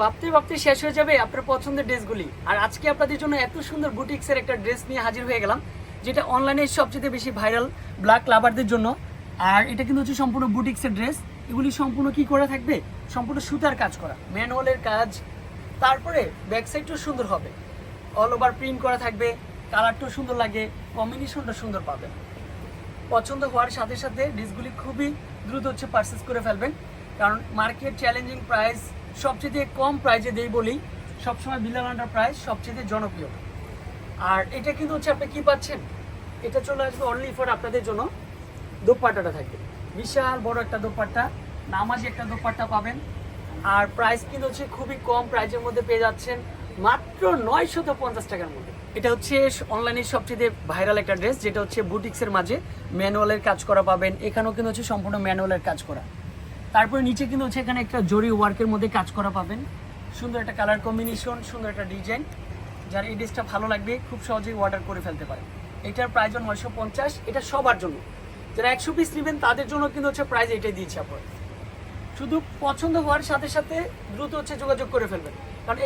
ভাবতে ভাবতে শেষ হয়ে যাবে আপনার পছন্দের ড্রেসগুলি। আর আজকে আপনাদের জন্য এত সুন্দর বুটিক্সের একটা ড্রেস নিয়ে হাজির হয়ে গেলাম, যেটা অনলাইনে সবচেয়ে বেশি ভাইরাল ব্ল্যাক লাভারদের জন্য। আর এটা কিন্তু হচ্ছে সম্পূর্ণ বুটিক্সের ড্রেস। এগুলি সম্পূর্ণ কি করা থাকবে? সম্পূর্ণ সুতার কাজ করা, ম্যানুয়ালের কাজ। তারপরে ব্যাক সাইডটাও সুন্দর হবে। অল ওভার প্রিন্ট করা থাকবে কালারটাও সুন্দর লাগে কম্বিনেশনটা সুন্দর পাবেন। পছন্দ হওয়ার সাথে সাথে ড্রেসগুলি খুবই দ্রুত হচ্ছে পারচেস করে ফেলবেন। কারণ মার্কেট চ্যালেঞ্জিং প্রাইস সবচেয়ে কম প্রাইজে দেই বলি সবসময় বিলাল আন্ডার প্রাইস সবচেয়ে জনপ্রিয়। আর এটা কিন্তু হচ্ছে আপনি কী পাচ্ছেন? এটা চলে আসবে অনলি ফর আপনাদের জন্য দোপাট্টাটা থাকবে। বিশাল বড় একটা দোপাট্টা, নামাজি একটা দোপাট্টা পাবেন। আর প্রাইস কিন্তু হচ্ছে খুবই কম প্রাইজের মধ্যে পেয়ে যাচ্ছেন মাত্র নয়শত পঞ্চাশ টাকার মধ্যে। এটা হচ্ছে অনলাইনে সবচেয়ে ভাইরাল একটা ড্রেস যেটা হচ্ছে বুটিক্সের মাঝে ম্যানুয়ালের কাজ করা পাবেন। এখানেও কিন্তু হচ্ছে সম্পূর্ণ ম্যানুয়ালের কাজ করা। তারপরে নিচে কিন্তু হচ্ছে এখানে একটা জরি ওয়ার্কের মধ্যে কাজ করা পাবেন। সুন্দর একটা কালার কম্বিনেশন সুন্দর একটা ডিজাইন যার এই ড্রেসটা ভালো লাগবে, খুব সহজেই অর্ডার করে ফেলতে পারে এটার প্রাইস নয়শো পঞ্চাশ, এটা সবার জন্য। যারা একশো পিস নেবেন, তাদের জন্য কিন্তু হচ্ছে প্রাইস এটাই দিয়েছে আপনার শুধু পছন্দ হওয়ার সাথে সাথে দ্রুত হচ্ছে যোগাযোগ করে ফেলবেন। কারণ